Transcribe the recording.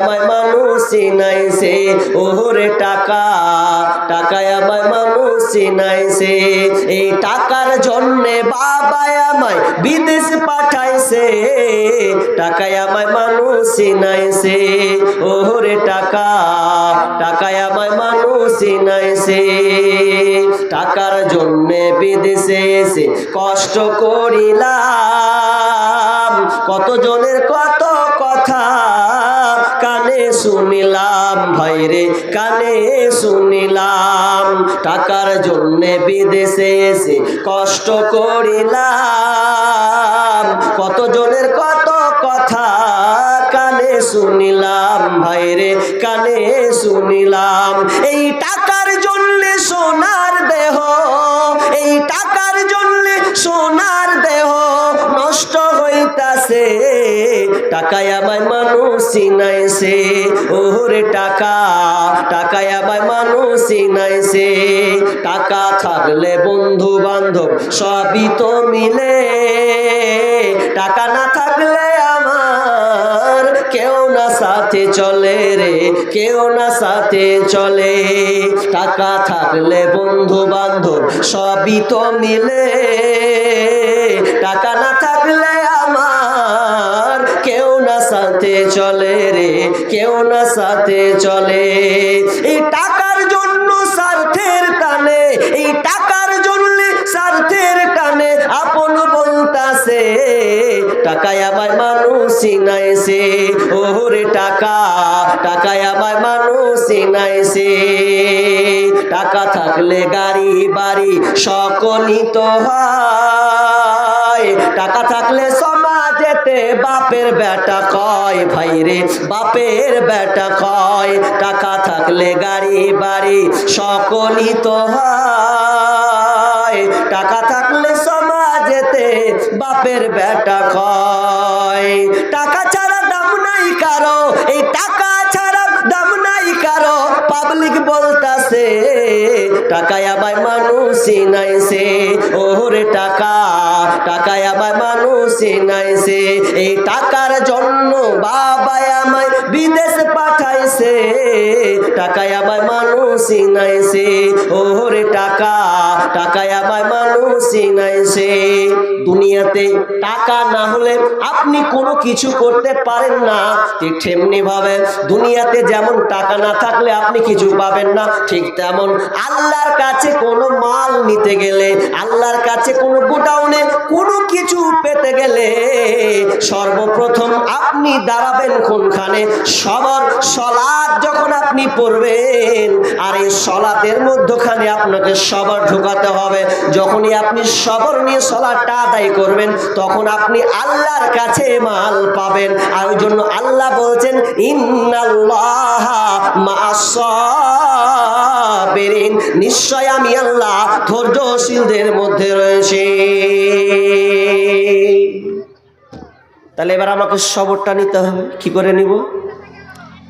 আমায় মানুষ চিনাইছে ওরে টাকা, টাকায় আমায় মানুষ চিনাইছে এই টাকার জন্যে আমায় বিদেশ পাঠাইছে, টাকায় আমায় টাকা, টাকায় আমায় টাকার জন্যে বিদেশে এসে কষ্ট করিলাম কত জনের কত কথা কানে শুনিলাম ভাইরে কানে শুনিলাম। টাকার জন্যে বিদেশে এসে কষ্ট করিলাম। কত জনের কত কথা কানে শুনিলাম ভাইরে কানে শুনিলাম। এই টাকার জন্যে সোনার দেহ, এই টাকার জন্যে টাকায় আমায় মানুষ চিনাইছে। ওরে টাকা, টাকায় আমায় মানুষ চিনাইছে। টাকা থাকলে বন্ধু বান্ধব সবই তো মিলে। টাকা না থাকলে আমার কেউ না সাথে চলে রে, কেউ না সাথে চলে। টাকা থাকলে বন্ধু বান্ধব সবই তো মিলে। টাকা না থাকলে কেউ না সাথে চলে। এই টাকার জন্য স্বার্থের টানে, এই টাকার জন্য স্বার্থের টানে আপন বলতাছে। টাকায় আমার মানুষ চিনাইছে ওরে টাকা, টাকায় আমার মানুষ চিনাইছে টাকা থাকলে গাড়ি, বাড়ি সকলই তো হয়, টাকা থাকলে সমাজেতে বাপের বেটা কয়, ভাইরে, বাপের বেটা কয়, টাকা থাকলে গাড়ি, বাড়ি, সকলই তো হয়। টাকা থাকলে সমাজেতে বাপের বেটা কয় টাকায় আবার মানুষ চিনাইছে ওরে টাকা, টাকায় আবার মানুষ চিনাইছে এই টাকার জন্য বাবা আমায় বিদেশ পাঠাইছে। টাকায় আবার মানুষ চিনাইছে ওরে টাকা, টাকায় আবার মানুষ চিনাইছে দুনিয়াতে টাকা না হলে আপনি কোনো কিছু করতে পারেন না। ঠিক তেমনি ভাবে দুনিয়াতে যেমন টাকা না থাকলে আপনি কিছু পাবেন না, ঠিক তেমন আল্লাহর কাছে কোনো মাল নিতে গেলে, আল্লাহর কাছে কোনো গোডাউনে কোনো পেতে গেলে সর্বপ্রথম আপনি দাঁড়াবেন কোনখানে? সবার সলাদ যখন আপনি পড়বেন, আর এই সলাতের মধ্যখানে আপনাকে সবার ঢোকাতে হবে। যখনই আপনি সবর নিয়ে সলাদটা আদায় করবেন, তখন আপনি আল্লাহর কাছে মাল পাবেন। আর ওই জন্য আল্লাহ বলছেন, ইন্নাল্লাহ নিশ্চয় আমি আল্লাহ ধৈর্যশীলদের মধ্যে রয়েছে। তাহলে এবার আমাকে সবরটা নিতে হবে। কি করে নিব?